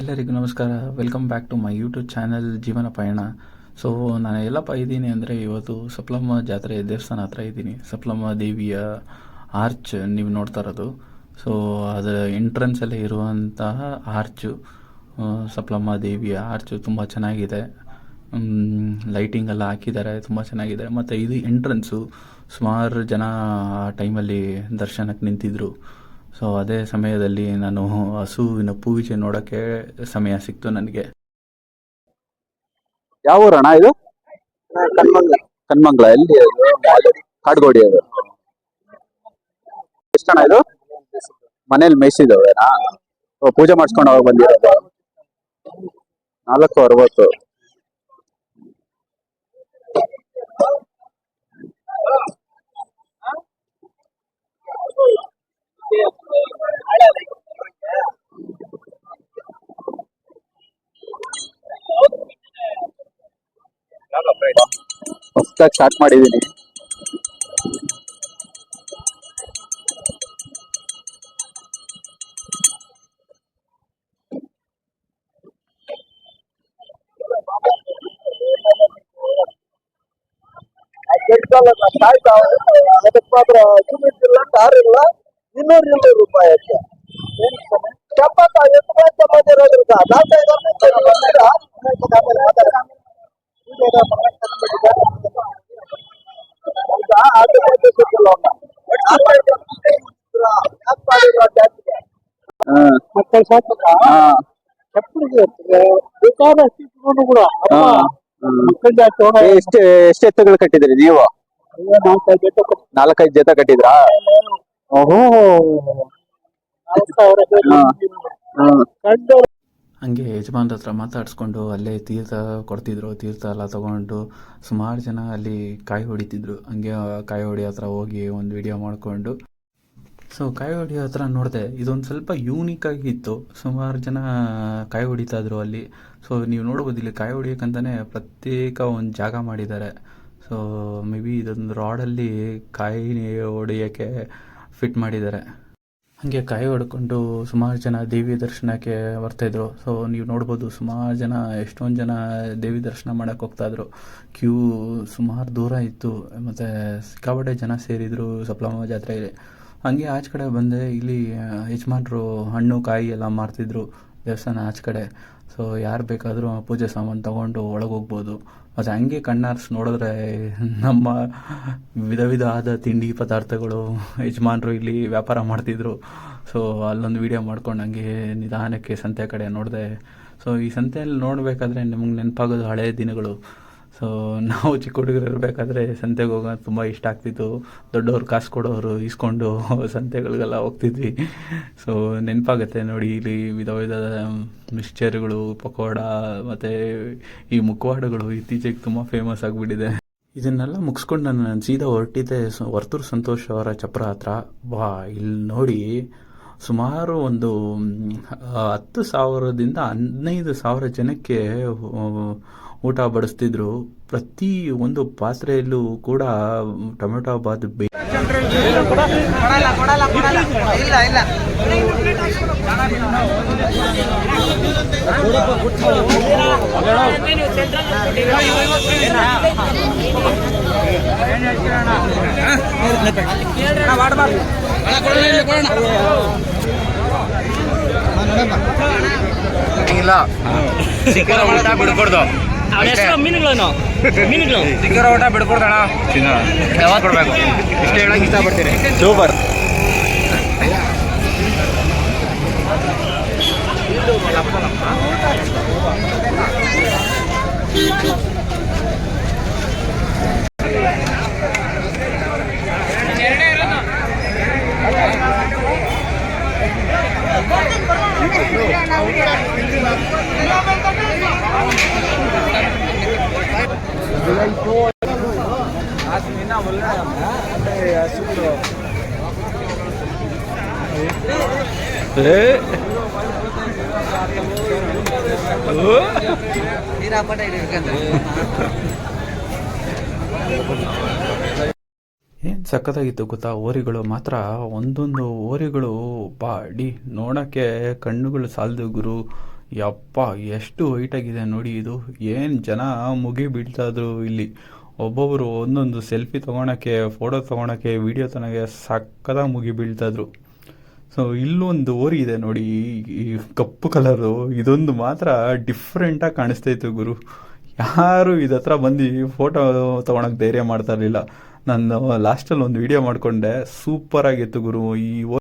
ಎಲ್ಲರಿಗೂ ನಮಸ್ಕಾರ. Welcome back to my YouTube channel Jeevana Payana. So ನಾನು ಎಲ್ಲಪ್ಪ ಇದ್ದೀನಿ ಅಂದರೆ ಇವತ್ತು ಸಪ್ಲಮ್ಮ ಜಾತ್ರೆ, ದೇವಸ್ಥಾನ ಹತ್ರ ಇದ್ದೀನಿ. ಸಪ್ಲಮ್ಮ ದೇವಿಯ ಆರ್ಚ್ ನೀವು ನೋಡ್ತಾ ಇರೋದು. ಸೊ ಅದರ ಎಂಟ್ರೆನ್ಸಲ್ಲಿ ಇರುವಂತಹ ಆರ್ಚು ಸಪ್ಲಮ್ಮ ದೇವಿಯ ಆರ್ಚು ತುಂಬ ಚೆನ್ನಾಗಿದೆ. ಲೈಟಿಂಗ್ ಎಲ್ಲ ಹಾಕಿದ್ದಾರೆ, ತುಂಬ ಚೆನ್ನಾಗಿದೆ. ಮತ್ತು ಇದು ಎಂಟ್ರೆನ್ಸು ಸುಮಾರು ಜನ ಆ ಟೈಮಲ್ಲಿ ದರ್ಶನಕ್ಕೆ ನಿಂತಿದ್ರು. ಸೊ ಅದೇ ಸಮಯದಲ್ಲಿ ನಾನು ಹಸುವಿನ ಪೂಜೆ ನೋಡೋಕ್ಕೆ ಸಮಯ ಸಿಕ್ತು ನನಗೆ. ಯಾವ ಊರಣ್ಣ ಇದು? ಕನ್ಮಂಗ್ಲ ಎಲ್ಲಿ? ಕಾಡ್ಗೋಡಿ ಅದು. ಅಣ್ಣ ಇದು? ಮನೇಲಿ ಮೇಯಿಸಿದವೇನಾ ಪೂಜೆ ಮಾಡಿಸ್ಕೊಂಡು ಹೋಗಿ ಬಂದಿರೋದು. ನಾಲ್ಕು ಅರವತ್ತು. ಹೊಸ್ದಾಗಿ ಸ್ಟಾರ್ಟ್ ಮಾಡಿದೀನಿ. ಅದಕ್ಕೆ ಇಲ್ಲ ಇಲ್ಲ ಇನ್ನೂರು ಇನ್ನೂರು ರೂಪಾಯಿ ಚಪ್ಪತ್ತ ಎಷ್ಟು ರೂಪಾಯಿ ಇರೋದ್ರಿಂದ ನಾಲ್ಕೈದು ಬಂದಿರ ಆಮೇಲೆ ಮಾತಾಡ ಅದು ಮತ್ತೆ ಸಿಕ್ಕಿಲ್ಲ ಹಾ. ಮಕ್ಕಳು ಸಾಕಲ್ಲ ಹಾ. ಚಪ್ಪಲಿಗೆ ಬೇಕಾದಷ್ಟು ಇಟ್ಕೊಂಡು ಕೂಡ ಹಾ. ಹ್ಮ್. ಮಕ್ಕಳಿಗೆ ತಗೊಂಡ ಎಷ್ಟು ಎಷ್ಟು ಎತ್ತುಗಳು ಕಟ್ಟಿದ್ರಿ ನೀವು ನಾಲ್ಕೈದು ಜೊತೆ ಕಟ್ಟಿದ್ರ ನಾಲ್ಕೈದು ಜೊತೆ ಕಟ್ಟಿದ್ರಾ ಓಹೋ ನಾಲ್ಕು ಸಾವಿರ ಹಾ. ಹ್ಮ್. ಕಂಡು ಹಂಗೆ ಯಜಮಾನ್ರ ಹತ್ರ ಮಾತಾಡಿಸ್ಕೊಂಡು ಅಲ್ಲೇ ತೀರ್ಥ ಕೊಡ್ತಿದ್ರು ತೀರ್ಥ ಎಲ್ಲ ತಗೊಂಡು ಸುಮಾರು ಜನ ಅಲ್ಲಿ ಕಾಯಿ ಹೊಡಿತಿದ್ರು ಹಂಗೆ ಆ ಕಾಯಿ ಹೊಡಿ ಹತ್ರ ಹೋಗಿ ಒಂದು ವಿಡಿಯೋ ಮಾಡಿಕೊಂಡು ಸೊ ಕಾಯಿ ಹೊಡಿಯೋ ಹತ್ರ ನೋಡಿದೆ, ಇದೊಂದು ಸ್ವಲ್ಪ ಯೂನಿಕ್ ಆಗಿತ್ತು ಸುಮಾರು ಜನ ಕಾಯಿ ಹೊಡಿತಾ ಇದ್ರು ಅಲ್ಲಿ. ಸೊ ನೀವು ನೋಡ್ಬೋದು, ಇಲ್ಲಿ ಕಾಯಿ ಹೊಡಿಯೋಕ್ಕಂತಲೇ ಪ್ರತ್ಯೇಕ ಒಂದು ಜಾಗ ಮಾಡಿದ್ದಾರೆ. ಸೊ ಮೇ ಬಿ ಇದೊಂದು ರಾಡಲ್ಲಿ ಕಾಯಿ ಹೊಡಿಯೋಕ್ಕೆ ಫಿಟ್ ಮಾಡಿದ್ದಾರೆ. ಹಾಗೆ ಕಾಯಿ ಹೊಡ್ಕೊಂಡು ಸುಮಾರು ಜನ ದೇವಿ ದರ್ಶನಕ್ಕೆ ಬರ್ತಾಯಿದ್ರು ಸೊ ನೀವು ನೋಡ್ಬೋದು, ಸುಮಾರು ಜನ, ಎಷ್ಟೊಂದು ಜನ ದೇವಿ ದರ್ಶನ ಮಾಡೋಕ್ಕೆ ಹೋಗ್ತಾಯಿದ್ರು ಕ್ಯೂ ಸುಮಾರು ದೂರ ಇತ್ತು. ಮತ್ತು ಸಿಕ್ಕಾಪಟ್ಟೆ ಜನ ಸೇರಿದರು ಸಪ್ಲಮ್ಮ ಜಾತ್ರೆಯಲ್ಲಿ. ಹಂಗೆ ಆಚೆ ಕಡೆ ಬಂದೆ, ಇಲ್ಲಿ ಯಜಮಾನ್ರು ಹಣ್ಣು, ಕಾಯಿ ಎಲ್ಲ ಮಾರ್ತಿದ್ರು ದೇವಸ್ಥಾನ ಆಚೆ ಕಡೆ. ಸೊ ಯಾರು ಬೇಕಾದರೂ ಪೂಜೆ ಸಾಮಾನು ತೊಗೊಂಡು ಒಳಗೆ ಹೋಗ್ಬೋದು. ಮತ್ತು ಹಂಗೆ ಕಣ್ಣಾರ್ಸ್ ನೋಡಿದ್ರೆ ನಮ್ಮ ವಿಧ ವಿಧ ಆದ ತಿಂಡಿ ಪದಾರ್ಥಗಳು ಯಜಮಾನ್ರು ಇಲ್ಲಿ ವ್ಯಾಪಾರ ಮಾಡ್ತಿದ್ರು. ಸೊ ಅಲ್ಲೊಂದು ವಿಡಿಯೋ ಮಾಡ್ಕೊಂಡು ಹಂಗೆ ನಿಧಾನಕ್ಕೆ ಸಂತೆ ಕಡೆ ನೋಡಿದೆ. ಸೊ ಈ ಸಂತೆಯಲ್ಲಿ ನೋಡಬೇಕಾದ್ರೆ ನಿಮಗೆ ನೆನಪಾಗೋದು ಹಳೆಯ ದಿನಗಳು. ಸೊ ನಾವು ಚಿಕ್ಕ ಹುಡುಗರು ಇರಬೇಕಾದ್ರೆ ಸಂತೆಗೆ ಹೋಗೋದು ತುಂಬ ಇಷ್ಟ ಆಗ್ತಿತ್ತು. ದೊಡ್ಡವ್ರು ಕಾಸು ಕೊಡೋರು ಇಸ್ಕೊಂಡು ಸಂತೆಗಳಿಗೆಲ್ಲ ಹೋಗ್ತಿದ್ವಿ. ಸೊ ನೆನಪಾಗುತ್ತೆ ನೋಡಿ ಇಲ್ಲಿ ವಿಧ ವಿಧದ ಮಿಕ್ಸ್ಚರ್ಗಳು ಪಕೋಡ, ಮತ್ತು ಈ ಮುಖವಾಡಗಳು ಇತ್ತೀಚೆಗೆ ತುಂಬ ಫೇಮಸ್ ಆಗಿಬಿಟ್ಟಿದೆ. ಇದನ್ನೆಲ್ಲ ಮುಗಿಸ್ಕೊಂಡು ನಾನು ಸೀದಾ ಹೊರಟಿದ್ದೆ. ವರ್ತೂರು ಸಂತೋಷ್ ಅವರ ಚಪ್ರ ಹತ್ರ. ವಾ ಇಲ್ಲಿ ನೋಡಿ ಸುಮಾರು ಒಂದು, ಹತ್ತು ಸಾವಿರದಿಂದ ಹದಿನೈದು ಸಾವಿರ ಜನಕ್ಕೆ ಊಟ ಬಡಿಸ್ತಿದ್ರು. ಪ್ರತಿ ಒಂದು ಪಾತ್ರೆಯಲ್ಲೂ ಕೂಡ ಟೊಮೆಟೊ ಬಾತ್ ಬೇ ಇಲ್ಲ. ಸಿಕ್ಕಿರೋ ಬಿಡ್ಕೊಡ್ದು ಮೀನುಗಳನ್ನು ಮೀನುಗಳು ಸಿಕ್ಕಿರೋ ಊಟ ಬಿಡ್ಕೊಡ್ದಣ. ಯಾವಾಗ? ಕೊಡ್ಬೇಕು. ಇಷ್ಟು ಹೇಳಕ್ ಇಷ್ಟಪಡ್ತೀನಿ. ಸೂಪರ್. ನೀರಾಪಟ ಇರ್ಬೇಕಂದ್ರೆ ಏನು ಸಖತ್ತಾಗಿತ್ತು ಗೊತ್ತಾ? ಓರಿಗಳು ಮಾತ್ರ ಒಂದೊಂದು ಓರಿಗಳು ಬಾಡಿ ನೋಡಕ್ಕೆ ಕಣ್ಣುಗಳು ಸಾಲದು ಗುರು. ಯಪ್ಪ, ಎಷ್ಟು ವೈಟ್ ಆಗಿದೆ ನೋಡಿ ಇದು. ಏನು ಜನ ಮುಗಿ ಬೀಳ್ತಾದ್ರು ಇಲ್ಲಿ. ಒಬ್ಬೊಬ್ಬರು ಒಂದೊಂದು ಸೆಲ್ಫಿ ತೊಗೊಳಕ್ಕೆ ಫೋಟೋ ತೊಗೊಳಕ್ಕೆ ವಿಡಿಯೋ ತನಗೆ ಸಕ್ಕದ ಮುಗಿ ಬೀಳ್ತಾದ್ರು ಸೊ ಇಲ್ಲೊಂದು ಓರಿ ಇದೆ ನೋಡಿ, ಈ ಕಪ್ಪು ಕಲರು ಇದೊಂದು ಮಾತ್ರ ಡಿಫ್ರೆಂಟಾಗಿ ಕಾಣಿಸ್ತಾ ಇತ್ತು ಗುರು. ಯಾರು ಇದತ್ರ ಬಂದು ಫೋಟೋ ತೊಗೊಳಕ್ಕೆ ಧೈರ್ಯ ಮಾಡ್ತಾ ಇರಲಿಲ್ಲ. ನಾನು ಲಾಸ್ಟಲ್ಲಿ ಒಂದು ವಿಡಿಯೋ ಮಾಡಿಕೊಂಡೆ. ಸೂಪರಾಗಿತ್ತು ಗುರು. ಈ